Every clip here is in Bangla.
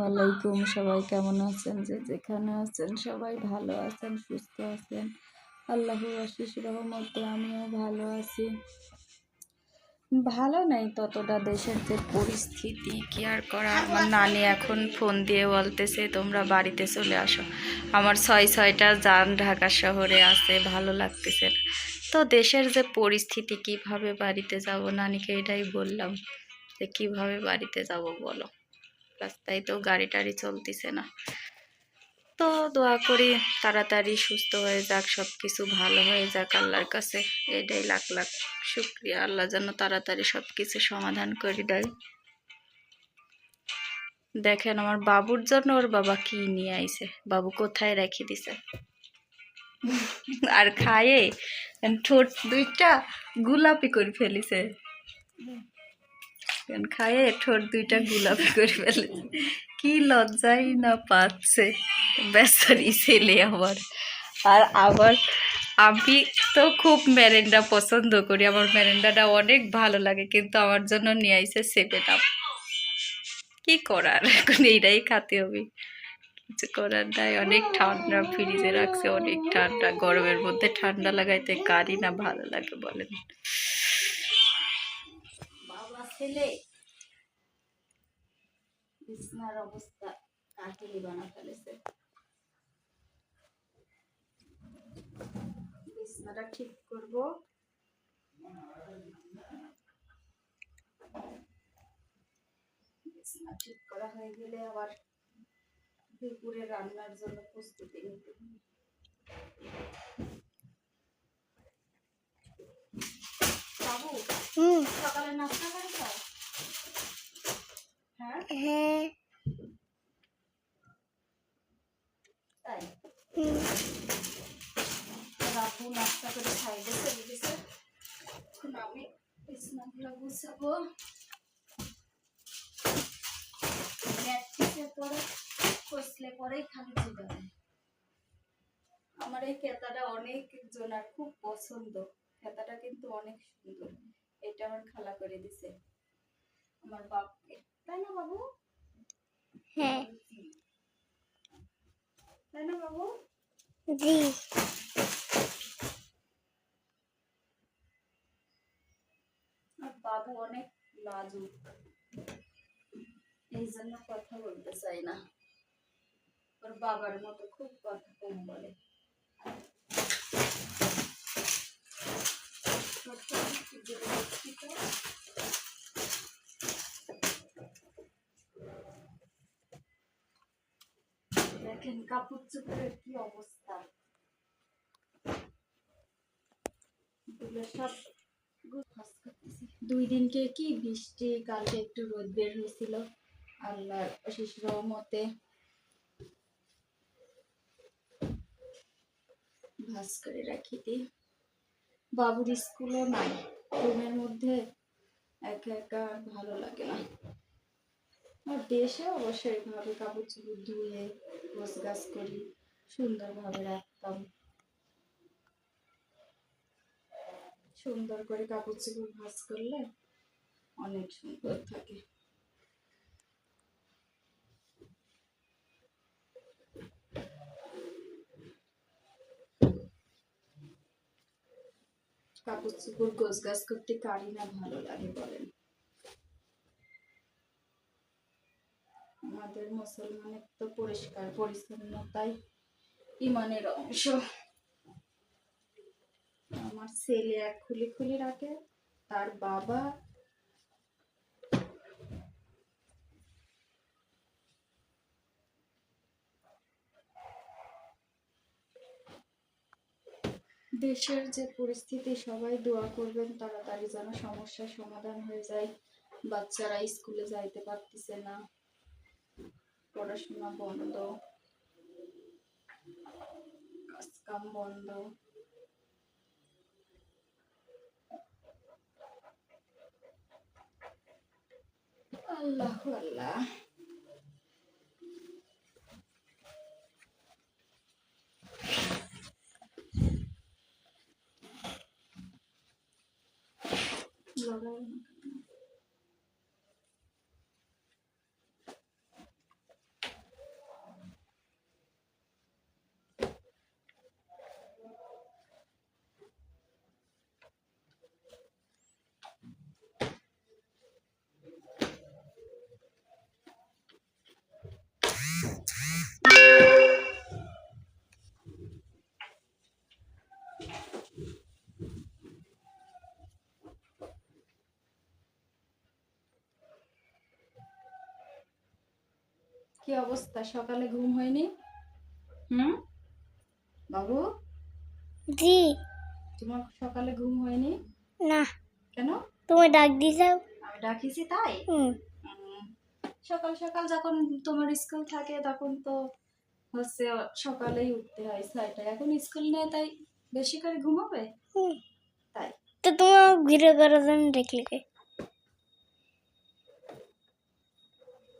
ওয়ালাইকুম, সবাই কেমন আছেন? যে যেখানে আছেন, সবাই ভালো আছেন, সুস্থ আছেন। আল্লাহ আশিস রহমতে আমিও ভালো আছি। ভালো নাই ততটা দেশের যে পরিস্থিতি, কি আর করা? আমার নানি এখন ফোন দিয়ে বলতেছে, তোমরা বাড়িতে চলে আসো। আমার ছয় ছয়টা যান ঢাকা শহরে আছে, ভালো লাগতেছে তো দেশের যে পরিস্থিতি, কীভাবে বাড়িতে যাব? নানিকে এটাই বললাম যে, কীভাবে বাড়িতে যাব বলো? রাস্তায় তো গাড়ি টাড়ি চলতেছে না। তো দোয়া করি তাড়াতাড়ি সুস্থ হয়ে যাক সব কিছু ভালো হয়ে যাক আল্লাহর কাছে। এটাই লাখ লাখ শুক্রিয়া। আল্লাহ যেন তাড়াতাড়ি সব কিছু সমাধান করে দেয়। দেখেন আমার বাবুর জন্য ওর বাবা কি নিয়ে আইছে? বাবু কোথায় রেখে দিছে? আর খায়ে ঠোঁট দুইটা গোলাপি করে ফেলিছে। এখন খায়ে ঠোঁট দুইটা গোলাপি করে ফেলে কি লজ্জাই না পাচ্ছে বেচারি ছেলে আমার। আর আবার আমি তো খুব মেরেন্ডা পছন্দ করি। আমার মেরেন্ডাটা অনেক ভালো লাগে, কিন্তু আমার জন্য নিয়ে আইসে সেভেন আপ কি করার? এখন এইটাই খাতে হবে। কিছু করার নাই, অনেক ঠান্ডা ফ্রিজে রাখছে, অনেক ঠান্ডা। গরমের মধ্যে ঠান্ডা লাগাইতে কারি না ভালো লাগে বলেন। ছেলে। বিছনার অবস্থা কাটিলি বানা ফেলেছে বিছনাটা ঠিক করব। বিছনা ঠিক করা হয়ে গেলে আবার দুপুরে রান্নার জন্য প্রস্তুতি নিতে হবে। বাবু হুম। সকালে নাস্তা করে হ্যাঁ? হ্যাঁ। তাই? হুম। রাবু নাস্তা করে খাই দিয়েছে বুঝেছে এখন আমি বিছনাগুলো গুছাবো। ম্যাট্রিক্সের পরে কষলে পরেই খালি আমার এই কেতাটা অনেক জনার খুব পছন্দ। কেতাটা কিন্তু অনেক সুন্দর। এটা আমার খালা করে দিছে। আমার বাপকে তাই না বাবু? হ্যাঁ। তাই না বাবু? জি। আর বাবু অনেক লাজুক। এই জন্য কথা বলতে চাই না। ওর বাবার মতো খুব কথা কম বলে। দেখেন কাপড় কি অবস্থা। সব দুই দিনকে কি বৃষ্টি, কালকে একটু রোদ বের হয়েছিল। আল্লাহর অশেষ রহমতে ভাস করে রাখি দিই বাবুর স্কুলও নাই। রুমের মধ্যে একা একা আর ভালো লাগে না। আর দেশে অবশ্যই ভাবে কাপড় চোপড় ধুয়ে গোছ গাছ করি, সুন্দরভাবে রাখতাম। সুন্দর করে কাপড় চোপড় ভাঁজ করলে অনেক সুন্দর থাকে। কাপড় চোপড় গোছ গাছ করতে কারি না ভালো লাগে বলেন। আমাদের মুসলমানের তো পরিষ্কার পরিচ্ছন্নতাই ইমানের অংশ। আমার ছেলে এক খুলি খুলি রাখে, তার বাবা দেশের যে পরিস্থিতি, সবাই দোয়া করবেন তাড়াতাড়ি যেন সমস্যার সমাধান হয়ে যায়। বাচ্চারা স্কুলে যাইতে পারতেছে না। পড়াশোনা বন্ধ। কাজ কাম বন্ধ। আল্লাহ আল্লাহ লড়াই না। কি অবস্থা? সকালে ঘুম হয়নি? হুম? বাবু? জি। তোমার সকালে ঘুম হয়নি? না। কেন? তুমি ডাক দিছাও আমি ডাকিছি তাই? হুম। সকাল সকাল যখন তোমার স্কুল থাকে তখন তো হচ্ছে সকালেই উঠতে হয় ছয়টায়। এখন স্কুল নেই তাই বেশি করে ঘুমাবে? হুম। তাই। তো তোমার ঘুরে করার জন্য দেখলি কে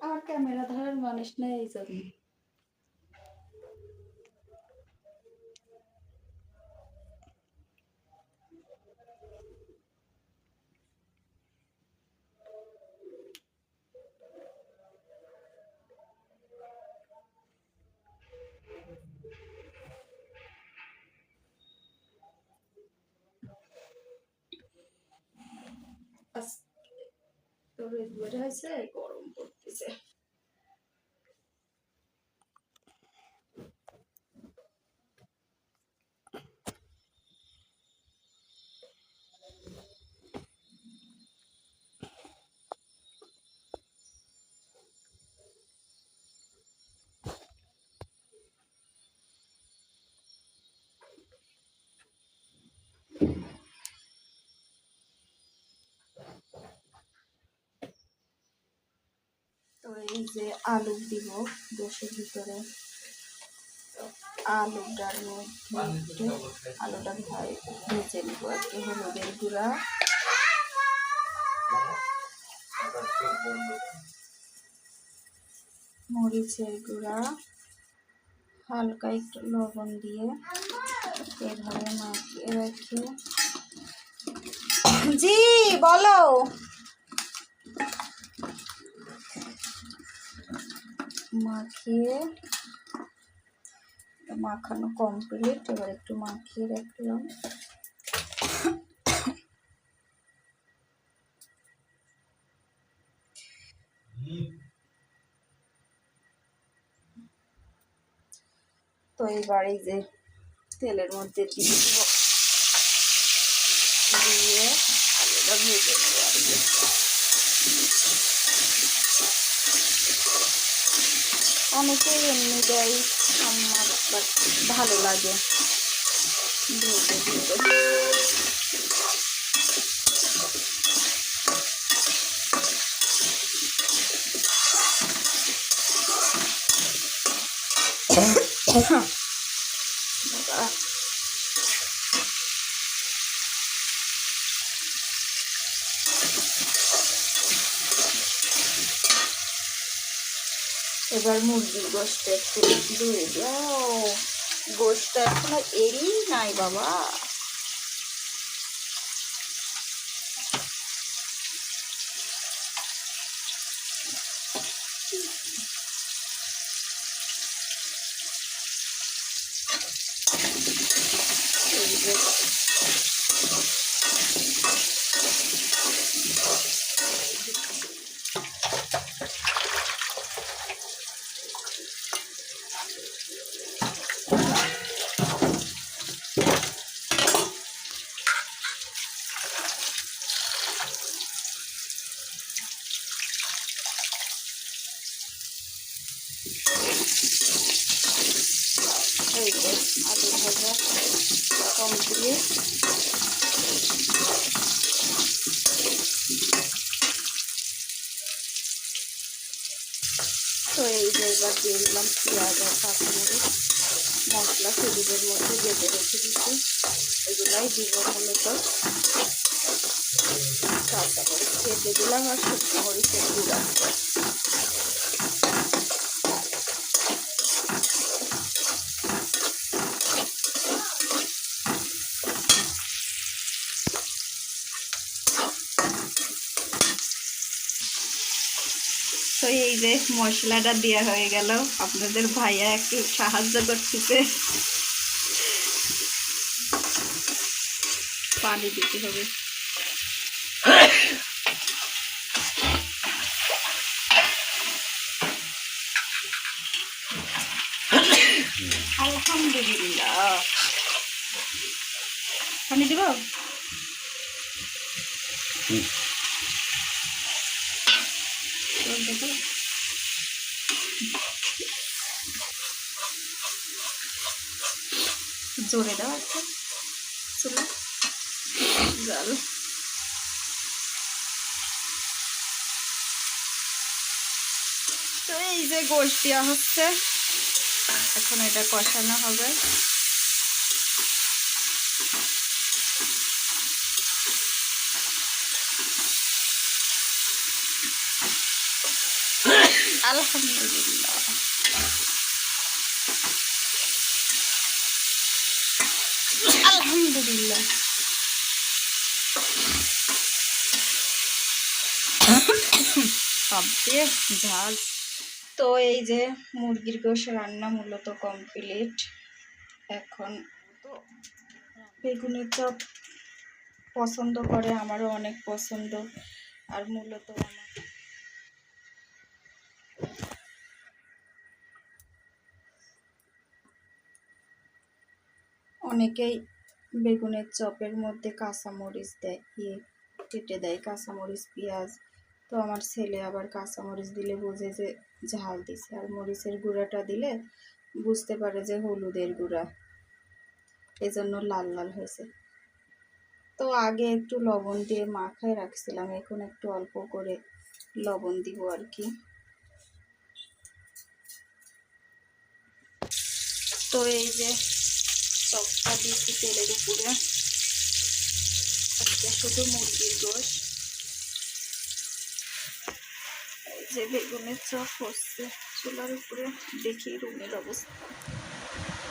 আমার ক্যামেরা ধরার মানুষ নেই এই জন্য আজকে তো রোদ বের হয়েছে গরম পড়তেছে তো যে আলু দিব দোষের ভিতরে। আলুটার মধ্যে আলুটা ভাই ভেজে নিব একটু হলুদের গুঁড়া। মরিচের গুঁড়া। হালকা একটু লবণ দিয়ে এভাবে মাখিয়ে রাখি। জি, বলো। মাখিয়ে মাখানো কমপ্লিট এবার একটু মাখিয়ে রাখলাম। তো এবার এই যে তেলের মধ্যে দিয়ে দিব। দিয়ে আলুটা ভেজে নেব আর কি। অনেকেই এমনি দেয় আমার ভালো লাগে। ভেজে দিতে। এবার মুরগির গোষ্ঠ একটু ধরে দাও গোষ্ঠ এখনও এরই নাই বাবা এই যে এই যে আলু ভাজা কমপ্লিট তো এই যে এবার দিয়ে দিলাম পেঁয়াজ আর মশলা সেগুলোর মধ্যে বেঁধে রেখে দিচ্ছি। এগুলাই দিব মূলত কাঁচামরিচ কেটে দিলাম আর শুকনো মরিচের গুঁড়া। যে মশলাটা দেওয়া হয়ে গেল, আপনাদের ভাইয়া একটু সাহায্য করতেছে। পানি দিতে হবে। আলহামদুলিল্লাহ। পানি দিব? দেখো জোরে দাও একটা। চলো। জাল তো এই যে গোশ দেওয়া হচ্ছে, এখন এটা কষানো হবে। আলহামদুলিল্লাহ। আলহামদুলিল্লাহ। সবচেয়ে ঝাল। তো এই যে মুরগির গোশ রান্না মূলত কমপ্লিট এখন তো বেগুনের চপ পছন্দ করে আমারও অনেক পছন্দ। আর মূলত আমার অনেকেই বেগুনের চপের মধ্যে কাঁচামরিচ দেয় ইয়ে কেটে দেয়, কাঁচামরিচ, পেঁয়াজ। তো আমার ছেলে আবার কাঁচামরিচ দিলে বোঝে যে ঝাল দিছে। আর মরিচের গুঁড়াটা দিলে বুঝতে পারে যে হলুদের গুঁড়া। এজন্য লাল লাল হয়েছে। তো আগে একটু লবণ দিয়ে মাখায় রাখছিলাম, এখন একটু অল্প করে লবণ দিব আর কি। তো এই যে চপটা দিয়েছি তেলের উপরে আজকে শুধু মুরগির গোশ যে বেগুনের চপ হচ্ছে চুলার উপরে দেখি রুমের অবস্থা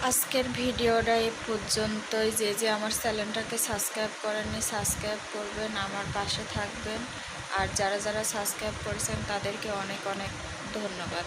আজকের ভিডিওটা এ পর্যন্তই। যে যে আমার চ্যানেলটাকে সাবস্ক্রাইব করেননি, সাবস্ক্রাইব করবেন, আমার পাশে থাকবেন। আর যারা যারা সাবস্ক্রাইব করেছেন, তাদেরকে অনেক অনেক ধন্যবাদ।